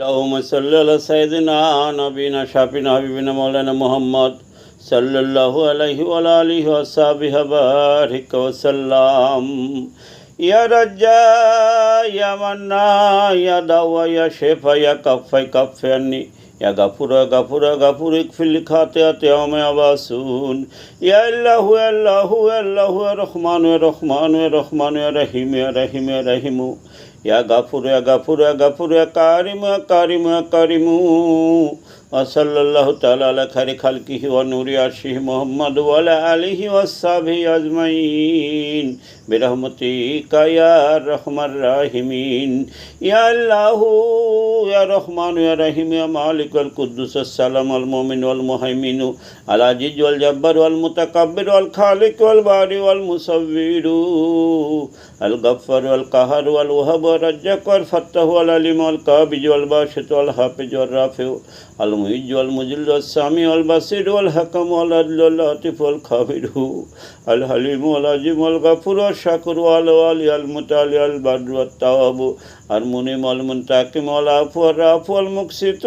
اللهم صل على سيدنا نبينا شافينا حبيبنا مولانا محمد صلى الله عليه وعلى آله وصحبه بارك وسلم. يا رجاء يا منا يا دوا يا شفا يا كفي كفي عني يا غفور يا غفور يا غفور اغفر لي خطيئتي وما يباسون يا الله يا الله يا الله يا رحمن يا رحمن يا رحمن يا رحيم يا رحيم يا رحيم يا غفور يا غفور يا غفور يا كريم يا كريم يا كريم ওসল্লাহ তাল খারে খালকিহি ও নুরি আশিহ মোহাম্মদ ওয়ালা আলিহি ওসাবি আজমাইন। বিরহমতি কায়া রহমান রাহিমিন। ইয়া আল্লাহ, ইয়া রহমান, ইয়া রাহিম, ইয়া মালিক আল কুদ্দুস সালাম আল মোমিন ওয়াল মোহাইমিন, আল আজিজ ওয়াল জব্বার ওয়াল মুতাকাব্বির ওয়াল খালিক ওয়াল বারি ওয়াল মুসাব্বিরু আল গফর ওয়াল কাহার ওয়াল ওয়াহাব রাজ্জাক ওয়াল ফাত্তাহ ওয়াল আলিম ওয়াল কাবিজ ওয়াল বাসিত ওয়াল হাফিজ ওয়াল রাফিউ, আল المعز والمذل والسامع والبصير والحكم والعدل واللطيف والخبير الحليم والعظيم والغفور والشكور والوالي المتعالي البر والتواب المنيم والمنتقم والعفو والرافع والمقسط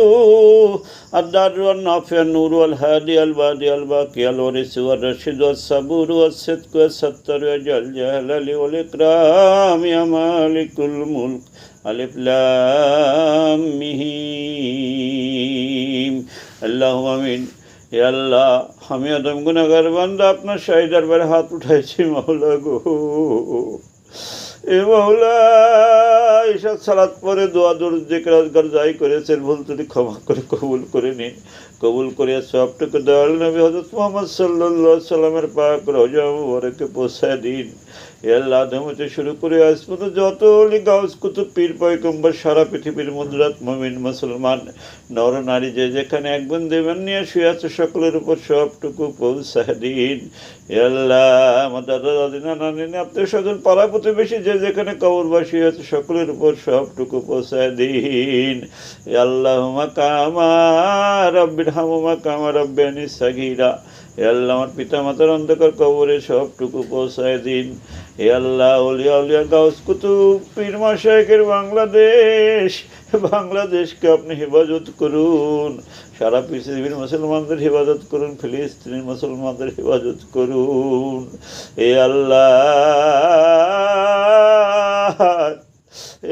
الدار والنافع النور والهادي البادي الباقي الورث والرشيد والصبور والصدق والستر وجل جلال والإكرام يا مالك الملك ألف لام ميم আল্লাহ আমিন। এ আল্লাহ আমি আদম গুনাগার বান্দা, আপনার সাহি দরবারে হাত উঠাইছি মাওলা গো। এ মাওলা এসব সালাত পরে দোয়া দূর যে কাজ যাই করেছেন, ভুল তুমি ক্ষমা করে কবুল করে নিন। কবুল করে সবটুকু দয়াল নবী হজরত মোহাম্মদ সাল্লাল্লাহু সাল্লামের পাক রোজা মুবারকে দিন। এ আল্লাহ আদম হতে শুরু করে আজ পর্যন্ত যত গাউস, কুতুব, পীর, পয়গম্বর, সারা পৃথিবীর মুদ্রাত মমিন, মুসলমান, নর, নারী যে যেখানে একজন দেবেন নিয়ে শুয়ে আছে, সকলের উপর সবটুকু পৌঁছায় দিন। আল্লাহ আমার দাদা দাদি নানা নানি স্বজন, পাড়া প্রতিবেশী যে যেখানে কবরবাসী আছে, সকলের উপর সবটুকু পৌঁছায় দিন। আল্লাহ কামা রব্বির সাগিরা। হে আল্লাহ, আমার অন্ধকার কবরে সবটুকু দিন। হে আল্লাহ গাউস কুতুব পীর বাংলাদেশ। বাংলাদেশকে আপনি হেফাজত করুন। সারা পৃথিবীর মুসলমানদের হেফাজত করুন, ফিলিস্তিনের মুসলমানদের হেফাজত করুন। এ আল্লাহ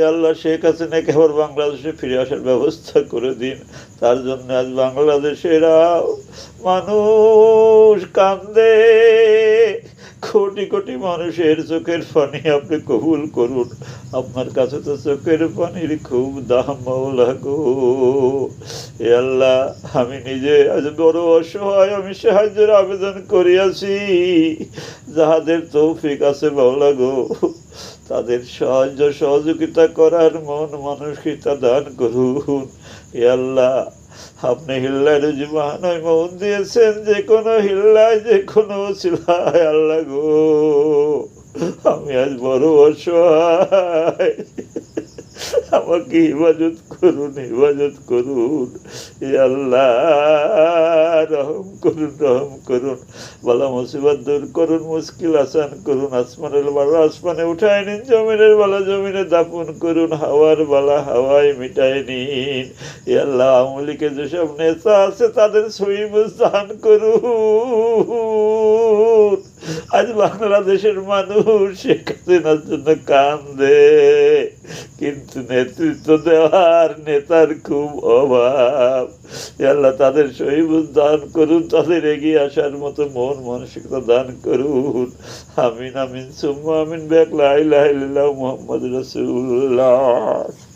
আল্লাহ শেখ হাসিনাকে আবার বাংলাদেশে ফিরে আসার ব্যবস্থা করে দিন। তার জন্য আজ বাংলাদেশেরা মানুষ কান্দে কোটি কোটি মানুষের চোখের পানি আপনি কবুল করুন। আপনার কাছে তো চোখের পানির খুব দাম, মাওলা গো। এ আল্লাহ, আমি নিজে আজ বড় অসহায়, আমি সাহায্যের আবেদন করিয়াছি। যাহাদের তৌফিক আছে, মাওলা গো। তাদের সাহায্য সহযোগিতা করার মন মানসিকতা দান করুন। আল্লাহ, আপনি হিল্লায় মহানয় মন দিয়েছেন যে কোনো হিল্লায়, যে কোনো শিলায় আল্লাহ গো, আমি আজ বড় অসহায়। আমাকে হেফাজত করুন, হেফাজত করুন। এ আল্লাহ, রহম করুন রহম করুন। বালা মুসিবত দূর করুন, মুশকিল আসান করুন, আসমানের বালা আসমানে উঠায় নিন, জমিনের বালা জমিনে দাপন করুন, হাওয়ার বালা হাওয়ায় মিটায় নিন। এ আল্লাহ, আমলিকে যেসব নেতা আছে তাদের দান করুন। আজ বাংলাদেশের মানুষ শেখ হাসিনার জন্য কান্দে। কিন্তু নেতৃত্ব দেওয়ার নেতার খুব অভাব। আল্লাহ, তাদের সহিবুদ দান করুন, তাদের এগিয়ে আসার মতো মন মানসিকতা দান করুন। আমিন আমিন, সুম্মা, আমিন, ব্যাক লাই মোহাম্মদ রসুল্লাহ